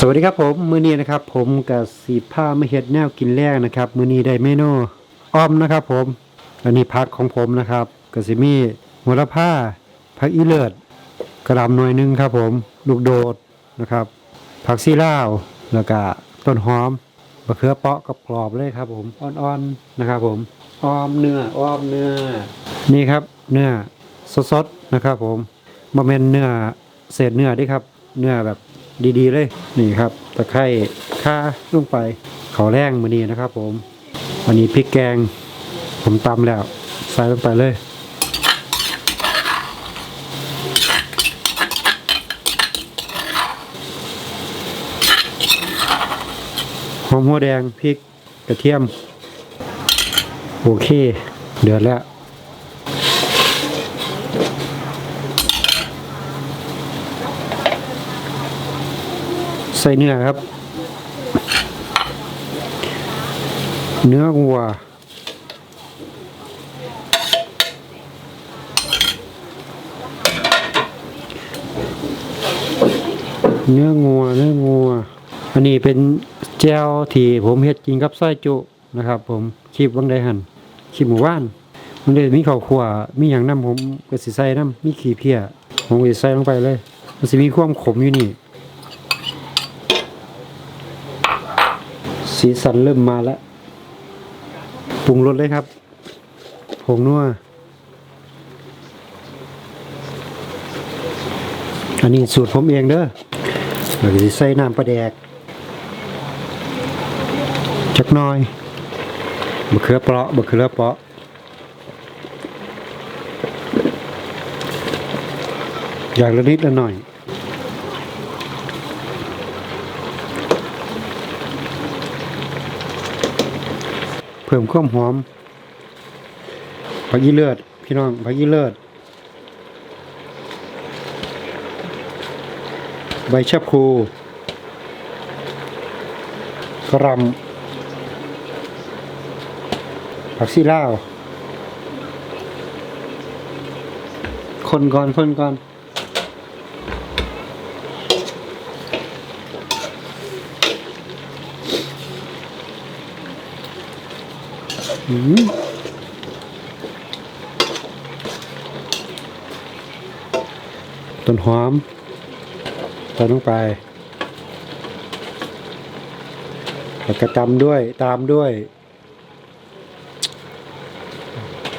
สวัสดีครับผมมือนี้นะครับ ผมกับสีผ้าไม่เฮ็ดแนวกินแรกนะครับ มือนี้ได้เมนูอ้อมนะครับ ผมอันนี้พักของผมนะครับก็สิมีหัวละผ้าผักอีเลิศกระหลำหน่วยหนึงครับ ผมลูกโดดนะครับ ผักซีลาวแล้วก็ต้นหอมมะเขือเปาะกับกรอบเลยครับ ผมอ่อนๆนะครับ ผมอ้อมเนื้ออ้อมเนื้อนี่ครับ เนื้อสดๆนะครับ ผมบ่แม่นเนื้อเศษเนื้อด้ครับ เนื้อแบบ ดีๆเลย นี่ครับ ตะไคร้ข่าลงไปเขาแรงมือนี้นะครับ ผมอันนี้พริกแกง ผมตำแล้วใส่ลงไปเลยหอมหัวแดงพริกกระเทียม โอเค เดือดแล้ว ใส่เนื้อครับ เนื้อวัวเนื้องัวเนื้องัว อันนี้เป็นแจวที่ผมเฮ็ดกินกับไส้จุนะครับ ผมคลิปวังไดหันคลิปหมู่บ้าน มันเลยมีข้าวคั่วมีอย่างน้ำผมก็สิใส่น้ำมีขี้เพียผมก็สิใส่ลงไปเลย มันสิมีความขมอยู่นี่ สีสันเริ่มมาแล้วปรุงรสเลยครับผงนัวอันนี้สูตรผมเองเด้อเราจะใส่น้ำปลาแดก จักน้อยบะเขือเปราะบะเขือเปราะอย่างละนิดละหน่อย เพิ่มความหอมผักยี่เลือด พี่น้องผักยี่เลือด ใบชะพลูกระหลำผักซีลาว คนก่อนคนก่อน ต้นหอมใส่ลงไป แล้วก็ตำด้วยตามด้วย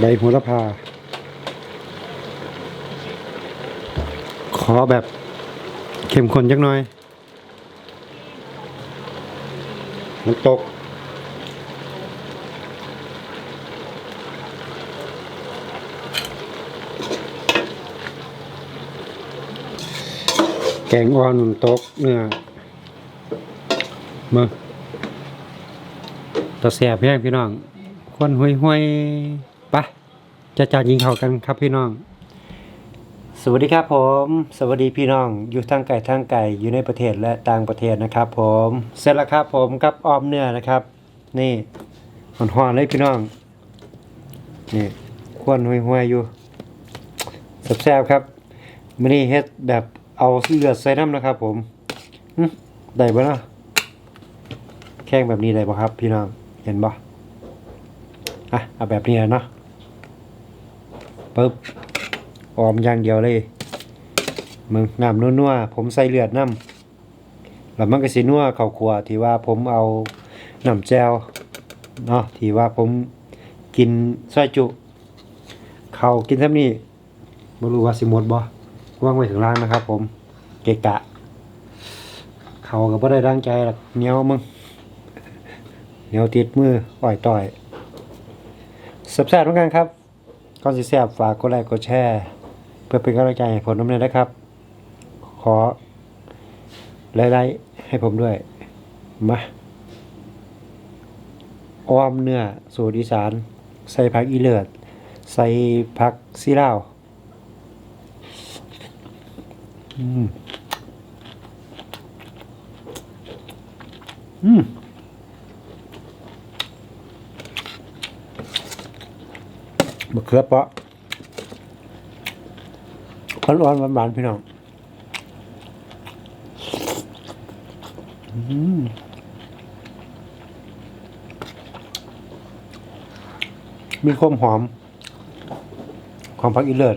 ใบโหัวละพา ขอแบบเข้มข้นจักหน่อยน้ำตก แกงอ่อนหนุนตกเนื้อมาตะแสบแห้งพี่น้อง ควนห้วยห้วยปะจะจานยิงเขากันครับพี่น้อง สวัสดีครับผม สวัสดีพี่น้อง อยู่ทางไก่ทางไก่อยู่ในประเทศและต่างประเทศนะครับ ผม เสร็จแล้วครับผมกับออมเนื้อนะครับ นี่หอนๆเลยพี่น้อง นี่ควนห้วยห้วยอยู่แซ่บๆครับมื้อนี้เฮ็ดแบบ เอาเลือดใส่น้ำนะครับ ผมได้บ่เนะแข้งแบบนี้ได้บ่ครับ พี่น้องเห็นบ่อะเอาแบบนี้เนาะปึ๊บออมอย่างเดียวเลยมึงน้ำนัวๆผมใส่เลือดน้ำแล้วมันก็สินัวเข้าขัวที่ว่าผมเอาน้ำแจวเนาะที่ว่าผมกินซอยจุ เขากินซำนี้บ่รู้ว่าสิหมดบ่ ว่างไว้ถึงล่างนะครับ ผม เกะกะ เขาก็บ่ได้ร่างใจหรอกเหนียวมึงเหนียวติดมืออ่อยต่อยสับแซ่บเหมือนกันครับก่อนสิแซ่บฝากกดไลค์กดแชร์เพื่อเป็นกำลังใจให้ผมน้ำเนยนะครับ ขอไลค์ให้ผมด้วย มาอ้อมเนื้อสูตรอีสาน ใส่ผักอีเลือด ใส่ผักซีลาว อืม อืมมะเขือเปาะร้อนๆหวานๆพี่น้อง อืมมีความหอม ของผักอีเลิศ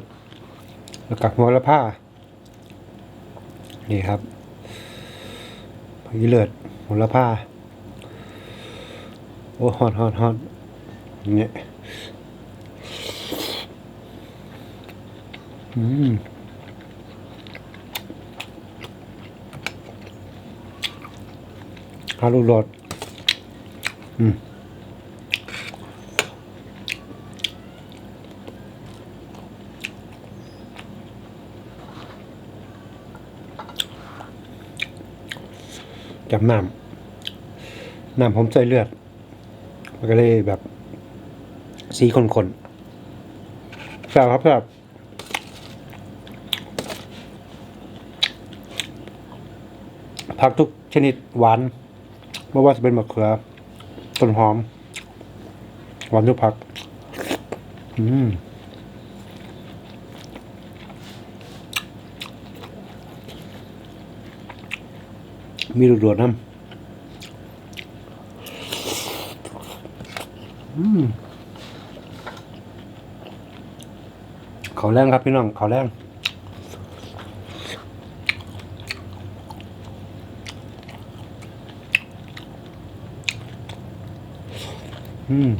แล้วกับหัวละผ้า นี่ครับผักอีเลิศหัวละผ้าโอ้ฮอนฮอนฮอนเนี่ยอืมฮาลูกโรดอืม จับน้ำน้ำผมใส่เลือด มันก็เลยแบบสีขนๆแซ่บครับแซ่บผักทุกชนิดหวานไม่ว่าจะเป็นมะเขือต้นหอม หวานทุกผัก อืม มีลูกโดน้ำเขาแรงครับพี่น้องเขาแรงอืม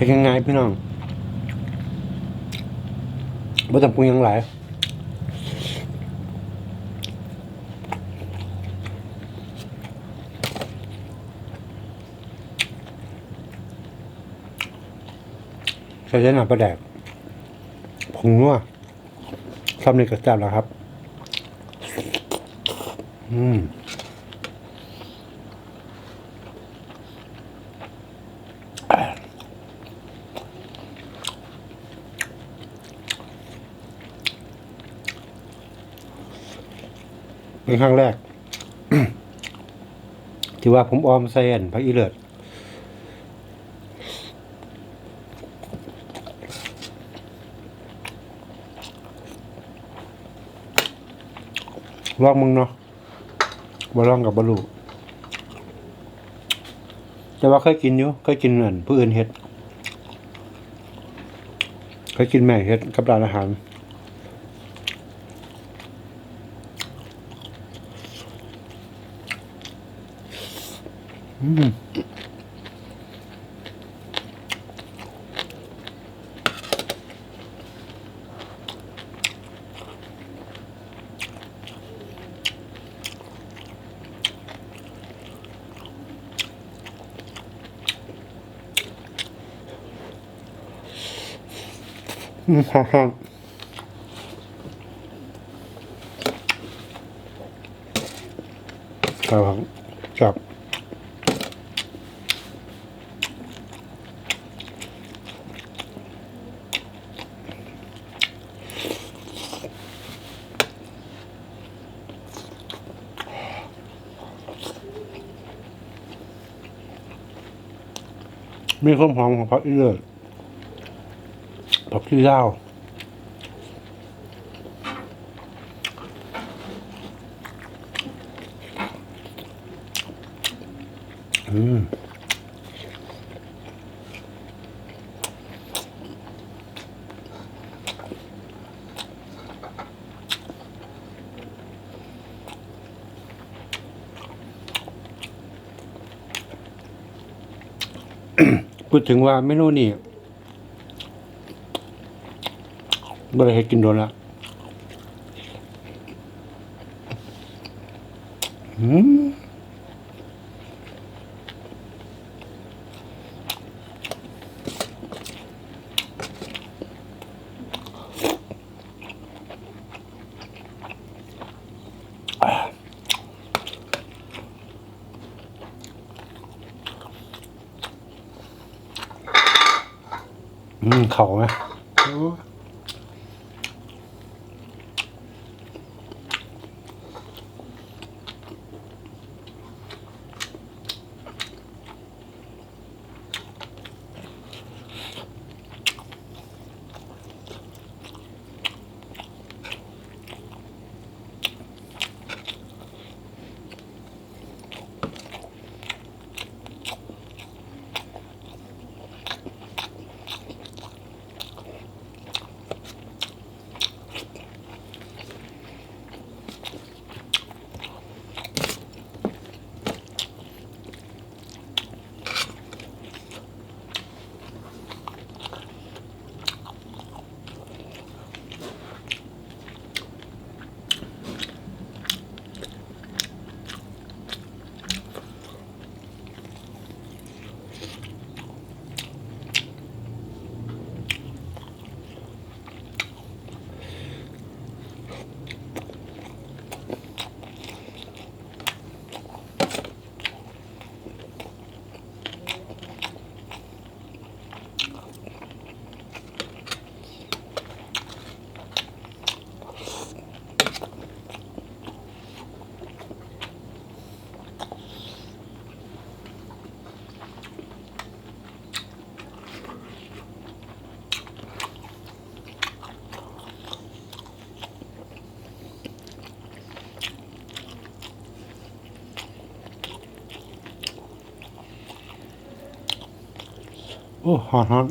เป็นยังไงพี่น้องบ่ต้องปรุงยังหลายใส่เส้นหนาปลาแดกผงนัวซ้ำในกระจับแล้วครับ อืม เป็นครั้งแรก ที่ว่าผมออมใส่อันพระอีเลิศลองมึงเนาะบ่ลองกับบลูแต่ว่าเคยกินอยู่เคยกินเหมือนผู้อื่นเฮ็ดเคยกินแม่เฮ็ดกับร้านอาหาร อืมอืมฮ่าฮ่าครับครับ มีความหอมของผักอีเลิศผักชีลาวอืม พูดถึงว่าเมนูนี้บริเหตุกินโดนละอืม อืม เขาไหม โอ้โอ้หอนหอน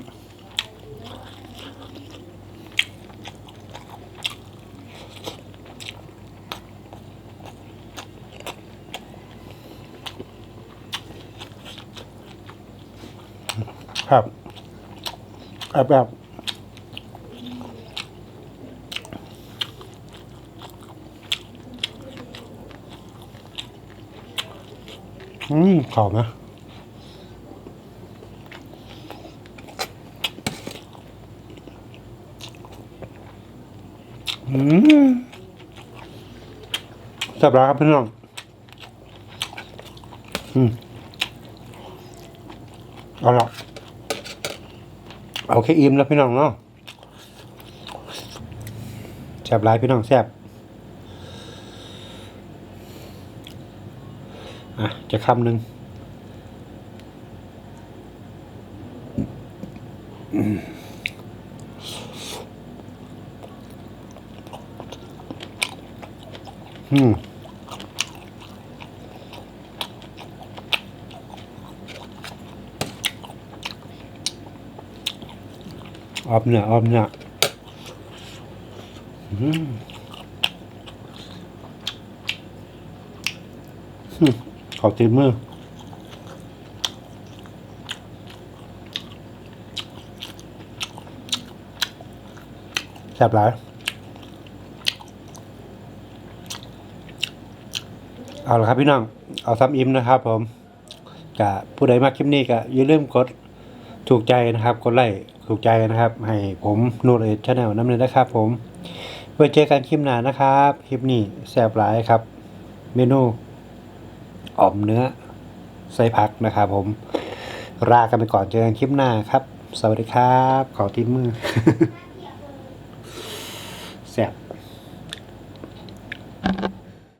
ครับแบบอืมขอบนะ อืมจับร้าครับพี่น้องอืมเอาละเอาแค่อิ่มแล้วพี่น้องเนาะแซ่บร้ายพี่น้องแซ่บอะ จะคำหนึ่งอื ออบเนี่ยออบเนี่ยอืมอืมขอตีมือแซ่บหลายเอาละครับพี่น้อง เอาซ้ำอิ่มนะครับผมกะผู้ใดมาคลิปนี้ก็อย่าลืมกดถูกใจนะครับ กดไลค์ ถูกใจนะครับ ให้ผมนูดเอชแนลน้ำเลยนะครับ ผมไว้เจอกันคลิปหน้านะครับคลิปนี้แซ่บหลายครับ เมนูอ่อมเนื้อใส่ผักนะครับ ผมลากันไปก่อนเจอกันคลิปหน้าครับ สวัสดีครับ ขอทิ้มือแซ่บ